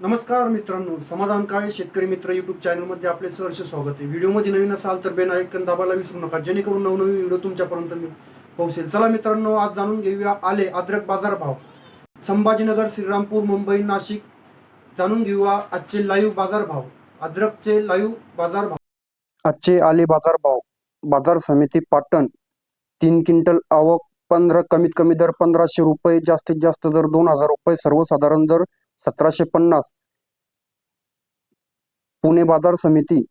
नमस्कार मित्रांनो समाधान काळे शेतकरी मित्र युट्यूब चॅनलमध्ये आपले सहर्ष स्वागत आहे. व्हिडिओमध्ये नवीन असाल तर बेन ऐकन दाबायला विसरू नका जेणेकरून नवनवीन व्हिडिओ तुमच्यापर्यंत मी पोहोचेल. चला मित्रांनो आज जाणून घेऊया आले अद्रक बाजार भाव संभाजीनगर श्रीरामपूर मुंबई नाशिक जाणून घेऊया आजचे लाईव्ह बाजार भाव अद्रकचे लाईव्ह बाजार भाव आजचे आले बाजार भाव बाजार समिती पाटण तीन क्विंटल आवक पंधरा कमीत कमी दर पंधराशे रुपये जास्तीत जास्त दर दोन हजार रुपये सर्वसाधारण दर सतराशे पन्नास. पुणे बाजार समिती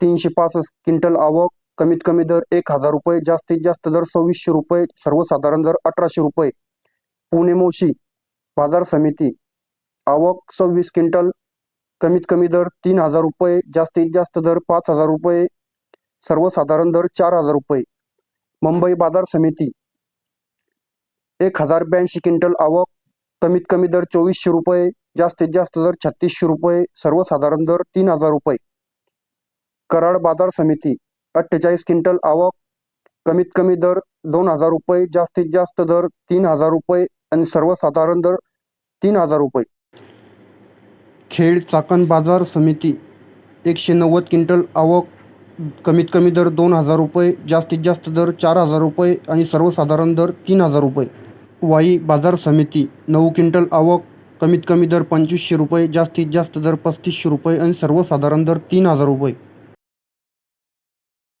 तीनशे पासष्ट क्विंटल आवक कमीत कमी दर एक हजार रुपये जास्तीत जास्त दर सव्वीसशे रुपये सर्वसाधारण दर अठराशे रुपये. पुणे मोशी बाजार समिती आवक सव्वीस क्विंटल कमीत कमी दर तीन हजार रुपये जास्तीत जास्त दर पाच हजार रुपये सर्वसाधारण दर चार हजार रुपये. मुंबई बाजार समिती एक हजार ब्याऐंशी क्विंटल आवक कमीत कमी दर चोवीसशे रुपये जास्तीत जास्त दर छत्तीसशे रुपये सर्वसाधारण दर तीन हजार रुपये. कराड बाजार समिती अठ्ठेचाळीस क्विंटल आवक कमीत कमी दर दोन हजार रुपये जास्तीत जास्त दर तीन हजार रुपये आणि सर्वसाधारण दर तीन हजार रुपये. खेड चाकण बाजार समिती एकशे नव्वद क्विंटल आवक कमीत कमी दर दोन हजार रुपये जास्तीत जास्त दर चार हजार रुपये आणि सर्वसाधारण दर तीन हजार रुपये. वाई बाजार समिती. नऊ क्विंटल आवक कमीत कमी दर पंचवीसशे रुपये जास्तीत जास्त दर पस्तीसशे रुपये आणि सर्वसाधारण दर तीन हजार रुपये.